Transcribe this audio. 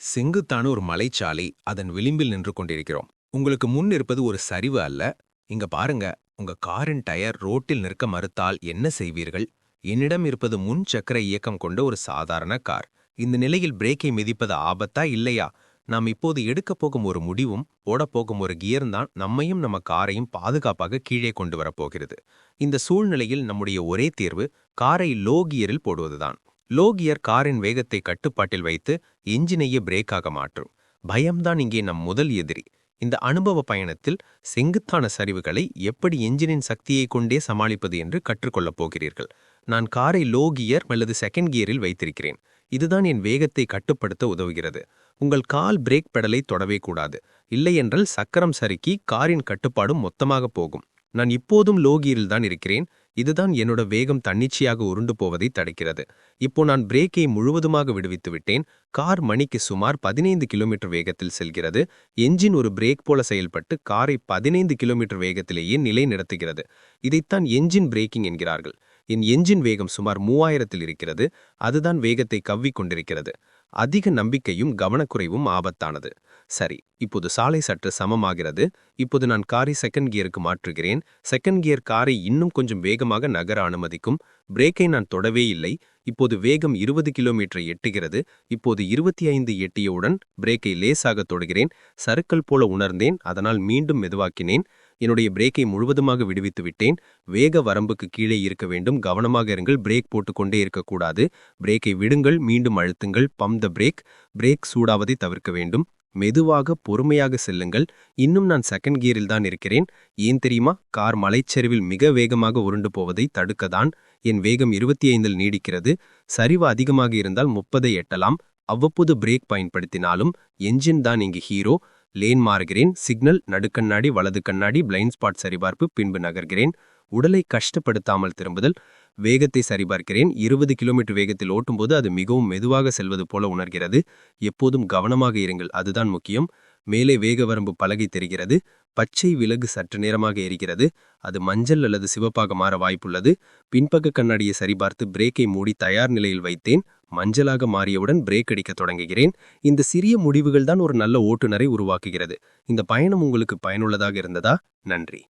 செங்குத்தான ஒரு மலைச்சாலை அதன் விளிம்பில் நின்று கொண்டிருக்கிறோம். உங்களுக்கு முன் இருப்பது ஒரு சரிவு அல்ல. இங்க பாருங்க உங்க காரின் டயர் ரோட்டில் நிற்க மறுத்தால் என்ன செய்வீர்கள்? என்னிடம் இருப்பது முன் சக்கர இயக்கம் கொண்ட ஒரு சாதாரண கார். இந்த நிலையில் பிரேக்கை மிதிப்பது ஆபத்தா இல்லையா? நாம் இப்போது எடுக்கப் போகும் ஒரு முடிவும் போடப்போகும் ஒரு கியர் தான் நம்மையும் நம்ம காரையும் பாதுகாப்பாக கீழே கொண்டு வரப்போகிறது இந்த சூழ்நிலையில் நம்முடைய ஒரே தேர்வு காரை லோ கியரில் போடுவதுதான். லோகியர் காரின் வேகத்தை கட்டுப்பாட்டில் வைத்து எஞ்சினையே பிரேக்காக மாற்றும். பயம்தான் இங்கே நம் முதல் எதிரி. இந்த அனுபவ பயணத்தில் செங்குத்தான சரிவுகளை எப்படி எஞ்சினின் சக்தியை கொண்டே சமாளிப்பது என்று கற்றுக்கொள்ளப் போகிறீர்கள். நான் காரை லோ கியர் அல்லது செகண்ட் கியரில் வைத்திருக்கிறேன். இதுதான் என் வேகத்தை கட்டுப்படுத்த உதவுகிறது. உங்கள் கால் பிரேக் பெடலை தொடவே கூடாது. இல்லையென்றால் சக்கரம் சறுக்கி காரின் கட்டுப்பாடும் மொத்தமாக போகும். நான் இப்போதும் லோ கியரில் தான் இருக்கிறேன். இதுதான் என்னோட வேகம் தன்னிச்சையாக உருண்டு போவதை தடுக்கிறது. இப்போ நான் பிரேக்கை முழுவதுமாக விடுவித்து விட்டேன். கார் மணிக்கு சுமார் பதினைந்து கிலோமீட்டர் வேகத்தில் செல்கிறது. என்ஜின் ஒரு பிரேக் போல செயல்பட்டு காரை பதினைந்து கிலோமீட்டர் வேகத்திலேயே நிலை நடத்துகிறது இதைத்தான் என்ஜின் பிரேக்கிங் என்கிறார்கள். என் என்ஜின் வேகம் சுமார் மூவாயிரத்தில் இருக்கிறது. அதுதான் வேகத்தை கவ்விக் கொண்டிருக்கிறது. அதிக நம்பிக்கையும் கவனக்குறைவும் ஆபத்தானது. சரி இப்போது சாலை சற்று சமமாகிறது. இப்போது நான் காரை செகண்ட் கியருக்கு மாற்றுகிறேன். செகண்ட் கியர் காரை இன்னும் கொஞ்சம் வேகமாக நகர அனுமதிக்கும். பிரேக்கை நான் தொடவே இல்லை. இப்போது வேகம் இருபது கிலோமீட்டரை எட்டுகிறது. இப்போது இருபத்தி ஐந்து எட்டியவுடன் பிரேக்கை லேசாக தொடுகிறேன். சறுக்கல் போல உணர்ந்தேன். அதனால் மீண்டும் மெதுவாக்கினேன். என்னுடைய பிரேக்கை முழுவதுமாக விடுவித்து விட்டேன். வேக வரம்புக்கு கீழே இருக்க வேண்டும். கவனமாக இருங்கள். பிரேக் போட்டுக்கொண்டே இருக்கக்கூடாது. பிரேக்கை விடுங்கள். மீண்டும் அழுத்துங்கள். பம் த பிரேக். பிரேக் சூடாவதை தவிர்க்க வேண்டும். மெதுவாக பொறுமையாக செல்லுங்கள். இன்னும் நான் செகண்ட் கியரில் தான் இருக்கிறேன். ஏன் தெரியுமா? கார் மலைச்சரிவில் மிக வேகமாக உருண்டு போவதை தடுக்கதான் என் வேகம் இருபத்தி ஐந்தில் நீடிக்கிறது. சரிவு அதிகமாக இருந்தால் முப்பதை எட்டலாம். அவ்வப்போது பிரேக் பயன்படுத்தினாலும் என்ஜின் தான் இங்கு ஹீரோ. லேன் மாறுகிறேன் சிக்னல் நடுக்கண்ணாடி வலது கண்ணாடி பிளைண்ட் ஸ்பாட் சரிபார்ப்பு பின்பு நகர்கிறேன். உடலை கஷ்டப்படுத்தாமல் திரும்புதல் வேகத்தை சரிபார்க்கிறேன். இருபது கிலோமீட்டர் வேகத்தில் ஓட்டும்போது அது மிகவும் மெதுவாக செல்வது போல உணர்கிறது. எப்போதும் கவனமாக இருங்கள் அதுதான் முக்கியம். மேலே வேக வரம்பு பலகை தெரிகிறது. பச்சை விலகு சற்று நேரமாக எரிகிறது. அது மஞ்சள் அல்லது சிவப்பாக மாற வாய்ப்புள்ளது. பின்பக்க கண்ணாடியை சரிபார்த்து பிரேக்கை மூடி தயார் நிலையில் வைத்தேன். மஞ்சளாக மாறியவுடன் பிரேக் அடிக்க தொடங்குகிறேன். இந்த சிறிய முடிவுகள் தான் ஒரு நல்ல ஓட்டுநரை உருவாக்குகிறது. இந்த பயணம் உங்களுக்கு பயனுள்ளதாக இருந்ததா? நன்றி.